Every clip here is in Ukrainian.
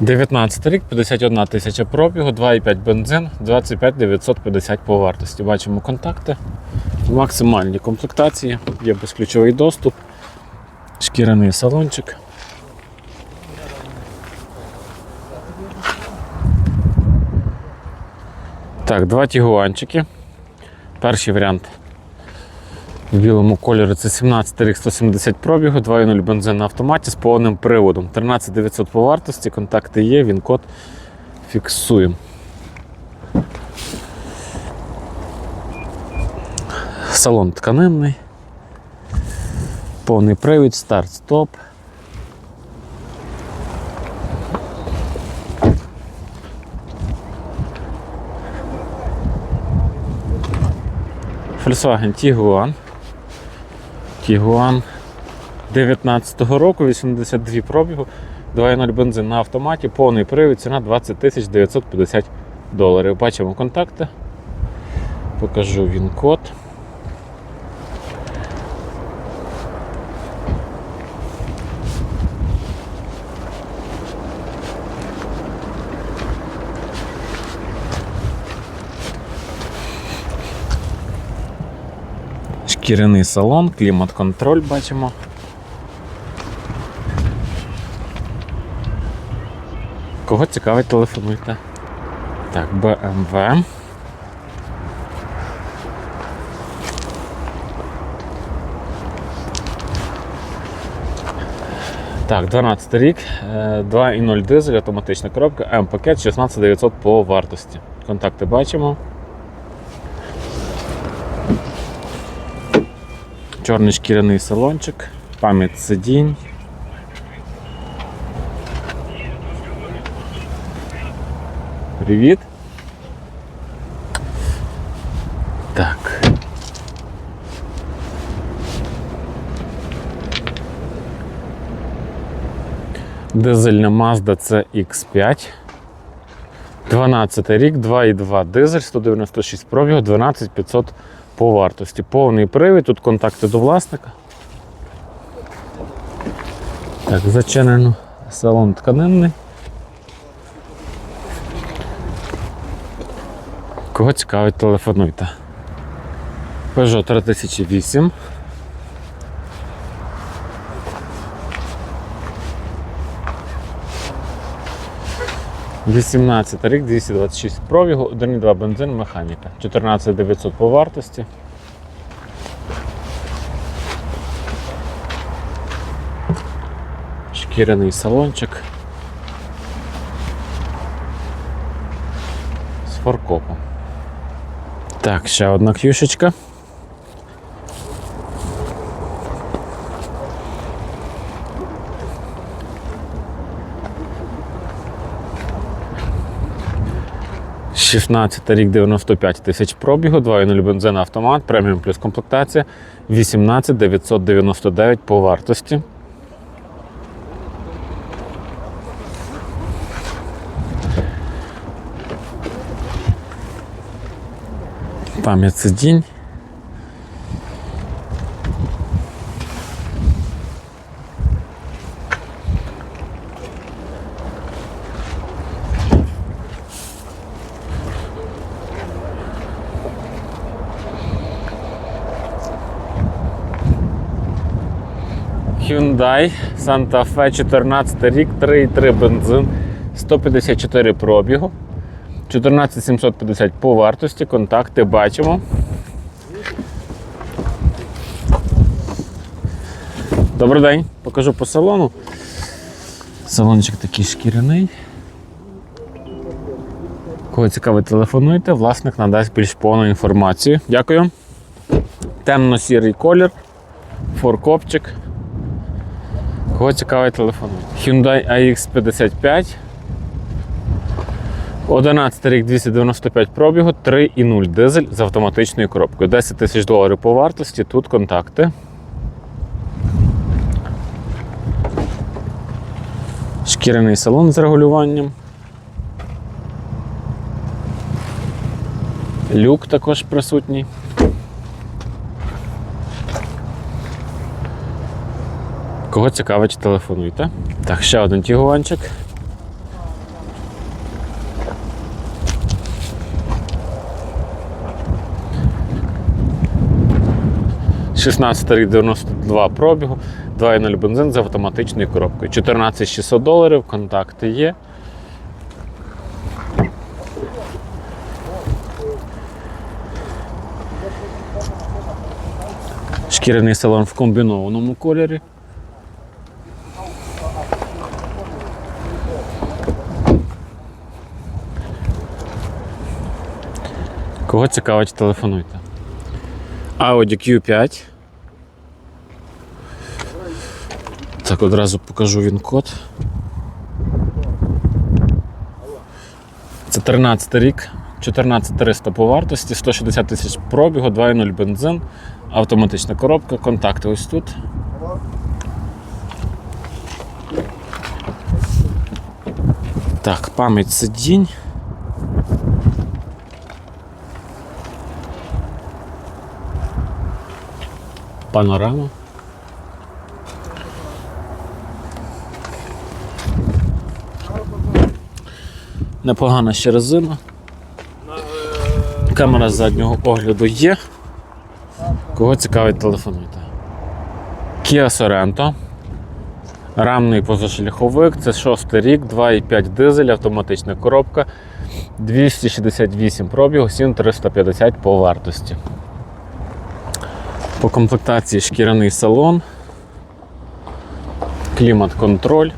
19 рік, 51 тисяча пробігу, 2,5 бензин, 25 950 по вартості. Бачимо контакти. В максимальній комплектації, є безключовий доступ, шкіряний салончик. Так, два тігуанчики. Перший варіант в білому кольорі це 17 рік 170 пробігу, 2.0 бензин на автоматі з повним приводом. 13900 по вартості, контакти є, він код фіксуємо. Салон тканинний. Повний привід, старт-стоп. Volkswagen Tiguan. Tiguan 19-го року, 82 пробігу, 2.0 бензин на автоматі, повний привід, ціна 20 тисяч 950 доларів. Бачимо контакти. Покажу він код. Шкіряний салон, клімат-контроль бачимо. Кого цікавить, телефонуйте. Так, BMW. Так, 12 рік, е, 2.0 дизель, автоматична коробка, М-пакет 16900 по вартості. Контакти бачимо. Чорний шкіряний салончик, пам'ять сидінь. Привіт. Так. Дизельна Mazda CX5. 12 рік, 2,2 дизель, 196 пробігу, 12500 по вартості. Повний привід, тут контакти до власника. Так, зачинено салон тканинний. Кого цікавить, телефонуйте. Peugeot 3008. Вісімнадцятий рік, 226 пробігу, 1,2 бензин, механіка. 14900 по вартості. Шкіряний салончик. З форкопом. Так, ще одна к'юшечка. Шістнадцятий рік 95 тисяч пробігу, 2.0 бензин автомат, преміум плюс комплектація, 18 999 по вартості. Пам'ять сидінь. Hyundai Santa Fe 14 рік, 3,3 бензин, 154 пробігу, 14750 по вартості, контакти бачимо. Добрий день, покажу по салону. Салончик такий шкіряний. Кого цікавить, телефонуйте, власник надасть більш повну інформацію. Дякую. Темно-сірий колір, форкопчик. Кого цікавить, телефонуйте. Hyundai AX55. 11 рік 295 пробігу, 3,0 дизель з автоматичною коробкою. 10 тисяч доларів по вартості. Тут контакти. Шкіряний салон з регулюванням. Люк також присутній. Кого цікавить, телефонуйте. Так, ще один тігуанчик. Рік 92 пробігу, 2,0 бензин з автоматичною коробкою. 14 600 доларів, контакти є. Шкіряний салон в комбінованому кольорі. Кого цікавить, телефонуйте. Audi Q5. Так, одразу покажу він код. Це 13 рік, 14300 по вартості, 160 тисяч пробігу, 2.0 бензин, автоматична коробка, контакти ось тут. Так, пам'ять сидінь. Панорама. Непогана ще резина. Камера заднього огляду є. Кого цікавить, телефонуйте. Kia Sorento. Рамний позашляховик, це шостий рік, 2,5 дизель, автоматична коробка, 268 пробігу, 7350 по вартості. По комплектації шкіряний салон, клімат-контроль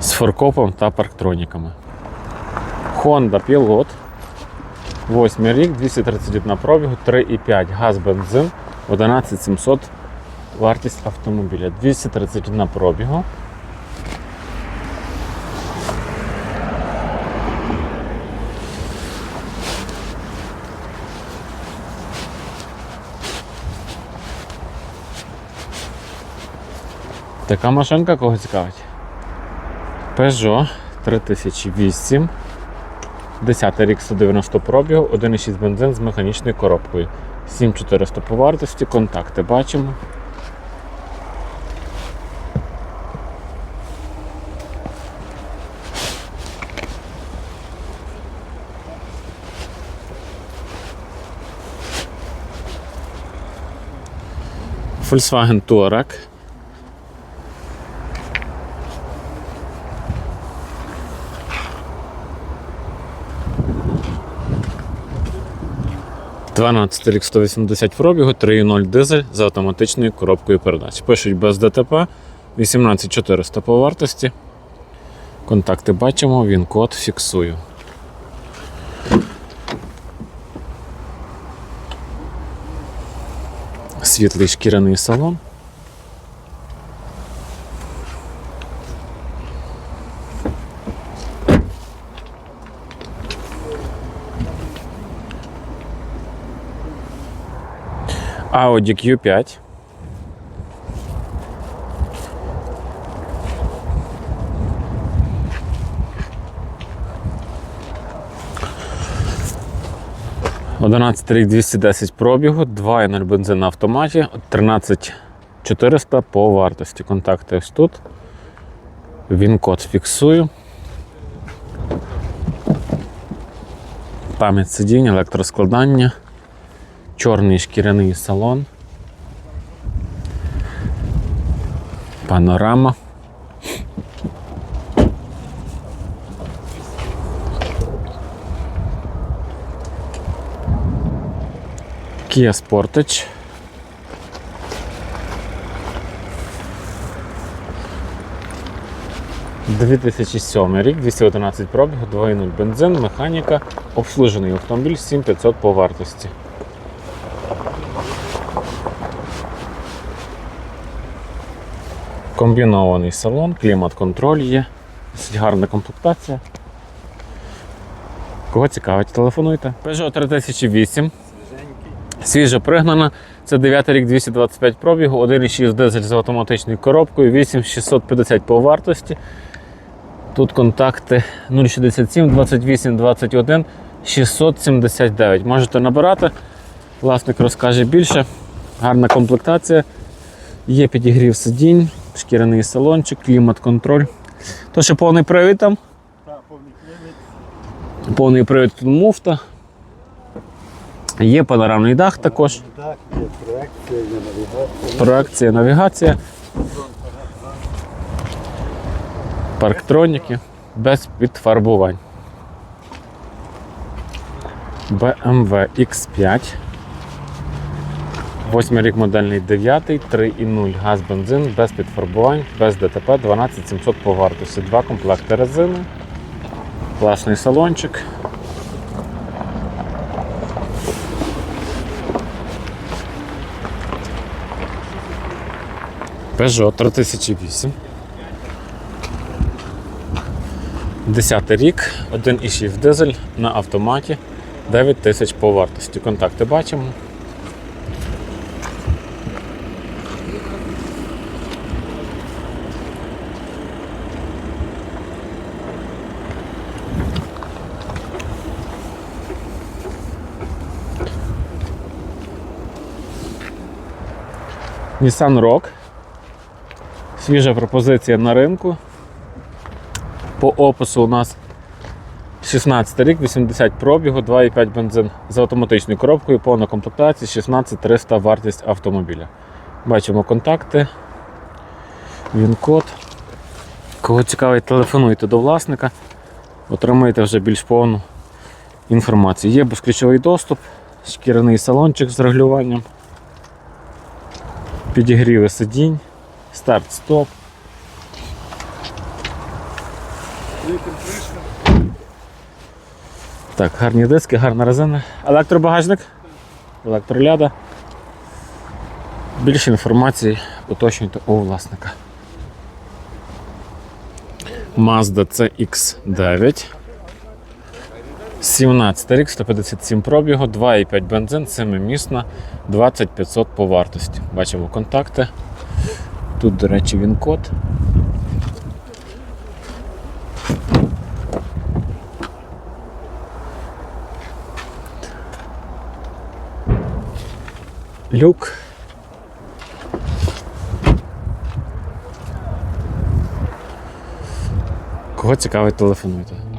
з форкопом та парктроніками. Honda Pilot. 8 рік, 231 пробігу, 3,5 газ бензин, 11700 вартість автомобіля. 231 пробігу. Така машинка кого цікавить? Peugeot 3008. 10 рік 190 пробігу, 1,6 бензин з механічною коробкою. 7400 по вартості, контакти бачимо. Volkswagen Touareg. Дванадцятий рік 180 пробігу, 3.0 дизель з автоматичною коробкою передач. Пишуть без ДТП 18400 по вартості. Контакти бачимо, він код фіксую. Світлий шкіряний салон. Audi Q5. Одинадцятий рік 210 пробігу, 2,0 бензин на автоматі, 13400 по вартості. Контакти ось тут. Він код фіксую. Пам'ять сидінь, електроскладання, чорний шкіряний салон. Панорама. Kia Sportage. Дві рік, 211 пробіг, 2.0 бензин, механіка, обслужений автомобіль 7500 по вартості. Комбінований салон, клімат-контроль є, досить гарна комплектація. Кого цікавить, телефонуйте. Peugeot 3008. Свіжо пригнана. Це 9 рік 225 пробігу, 1,6 дизель з автоматичною коробкою, 8650 по вартості. Тут контакти 067 28 21 679. Можете набирати. Власник розкаже більше. Гарна комплектація. Є підігрів сидінь, шкіряний салончик, клімат-контроль. То, що повний привід там. Так, повний клімат. Повний привід тут муфта. Є панорамний дах також. Так, є проекція, є навігація. Проекція, навігація. Парктроніки без підфарбувань. BMW X5. 8 рік модельний 9, 3,0 газ бензин, без підфарбувань, без ДТП 12700 по вартості. Два комплекти резини. Класний салончик. Peugeot 3008. 10 рік, 1,6 дизель на автоматі, 9 тисяч по вартості. Контакти бачимо. Nissan Rock. Свіжа пропозиція на ринку. По опису у нас 16 рік, 80 пробігу, 2,5 бензин з автоматичною коробкою, повна комплектація, 16300 вартість автомобіля. Бачимо контакти, він-код. Кого цікавить, телефонуйте до власника, отримаєте вже більш повну інформацію. Є безключовий доступ, шкіряний салончик з регулюванням, підігріви сидінь, старт-стоп. Так, гарні диски, гарна резина. Електробагажник, електроляда. Більше інформації уточнюйте у власника. Mazda CX9. 17 рік, 157 пробігу, 2,5 бензин, 7-місна, 2500 по вартості. Бачимо контакти. Тут, до речі, він код. Люк. Кого цікавить, телефонуйте.